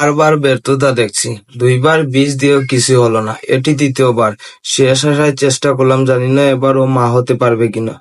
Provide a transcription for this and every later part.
বারবার ব্যর্থতা দেখছি। দুইবার বীজ দিয়েও কিছু হলো না। এটি তৃতীয়বার শেষ আসায় চেষ্টা করলাম, জানি না এবার ও মা হতে পারবে কিনা।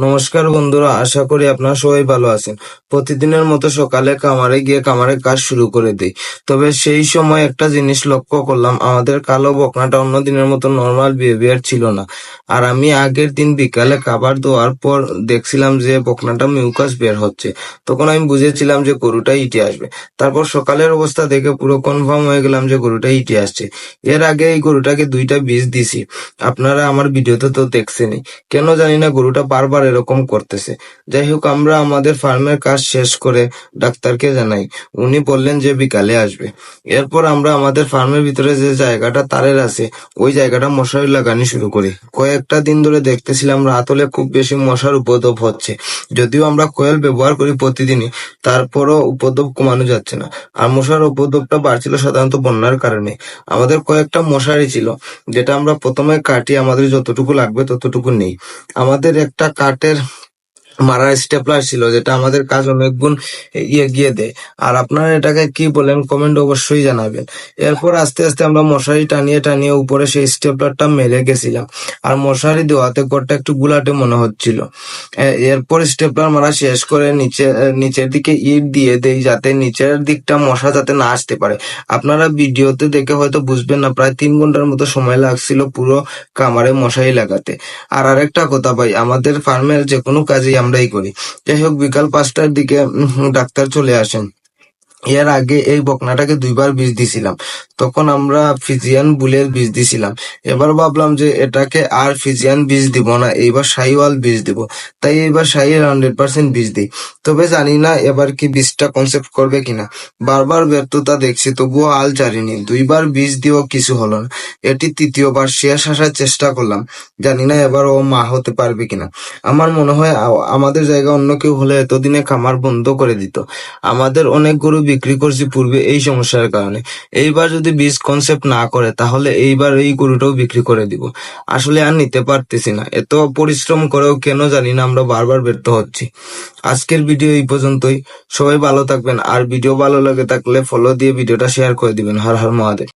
নমস্কার বন্ধুরা, আশা করি আপনারা সবাই ভালো আছেন। প্রতিদিনের মতো সকালে কামারে গিয়ে কামারের কাজ শুরু করে দিই। তবে সেই সময় একটা জিনিস লক্ষ্য করলাম, আমাদের কালো বকনাটা অন্য দিনের মতো নর্মাল বিহেভিয়ার ছিল না। আর আমি আগের দিন বিকালে খাবার দেওয়ার পর দেখছিলাম যে বকনাটা মিউকাস বের হচ্ছে। তখন আমি বুঝেছিলাম যে গরুটা ইটে আসবে। তারপর সকালের অবস্থা দেখে পুরো কনফার্ম হয়ে গেলাম যে গরুটা ইটে আসছে। এর আগে এই গরুটাকে দুইটা বীজ দিছি। আপনারা আমার ভিডিওতে তো দেখছেনই। কেন জানি না গরুটা বারবার এরকম করতেছে। যাই হোক, আমরা আমাদের ফার্মের কাজ শেষ করে ডাক্তারকে জানাই। উনি বললেন যে বিকালে আসবে। এরপর আমরা আমাদের ফার্মের ভিতরে যে জায়গাটা তারের আছে, ওই জায়গাটা মশারি লাগানি শুরু করি। কয়েকটা দিন ধরে দেখতেছিলাম রাত হলে খুব বেশি মশার উপদ্রব হচ্ছে। যদিও আমরা কোয়েল ব্যবহার করি প্রতিদিনই, তারপরও উপদ্রব কমানো যাচ্ছে না। আর মশার উপদ্রবটা বাড়ছিল সাধারণত বন্যার কারণে। আমাদের কয়েকটা মশারি ছিল, যেটা আমরা প্রথমে কাটি, আমাদের যতটুকু লাগবে ততটুকু নেই। আমাদের একটা কাঠের মারার স্টেপলার ছিল যেটা আমাদের কাজ অনেক গুণ এগিয়ে দেয়। আর আপনারা এটাকে কি বলেন কমেন্ট অবশ্যই জানাবেন। এরপর আস্তে আস্তে আমরা মশারি টানিয়ে টানিয়ে উপরে সেই স্টেপলারটা মেলে গেছিলাম। আর মশারি দেওয়াতে ঘরটা একটু গুলাটে মনে হচ্ছিল। এরপর স্টেপলার মারা শেষ করে নিচে নিচের দিকে ইট দিয়ে দেই যাতে নিচের দিকটা মশা যাতে না আসতে পারে। আপনারা ভিডিওতে দেখে হয়তো বুঝবেন না, প্রায় তিন ঘণ্টার মতো সময় লাগছিল পুরো কামারে মশারি লাগাতে। আর আরেকটা কথা ভাই, আমাদের ফার্মের যে কোনো কাজই আমরাই করি। যাই হোক বিকাল পাঁচটার দিকে ডাক্তার চলে আসেন। এর আগে এই বকনাটাকে দুইবার বীজ দিছিলাম। তখন আমরা ফিজিয়ান বুলের বীজ দিছিলাম। এবার ভাবলাম যে এটাকে আর ফিজিয়ান বীজ দিব না, এইবার শাহিওয়াল বীজ দিব। তাই এইবার শাহি হান্ড্রেড পার্সেন্ট বীজ দিই। তবে জানি না এবার কি বীজটা কনসেপ্ট করবে কিনা। বারবার ব্যর্থতা দেখছি, তবুও আল ছাড়িনি। দুইবার বীজ দিয়েও কিছু হলো না। এটি তৃতীয়বার শেষ আসার চেষ্টা করলাম। জানি না এবার ও মা হতে পারবে কিনা। আমার মনে হয় আমাদের জায়গা অন্য কেউ হলে এতদিনে খামার বন্ধ করে দিত। আমাদের অনেক গরু বিক্রি করছি পূর্বে এই সমস্যার কারণে। এইবার যদি বীজ কনসেপ্ট না করে, তাহলে এইবার এই গরুটাও বিক্রি করে দিব। আসলে আর নিতে পারতেছি না। এত পরিশ্রম করেও কেন জানি না আমরা বারবার ব্যর্থ হচ্ছি। আজকের ভিডিও এই পর্যন্তই। সবাই ভালো থাকবেন। আর ভিডিও ভালো লাগে থাকলে ফলো দিয়ে ভিডিওটা শেয়ার করে দিবেন। হর হর মহাদেব।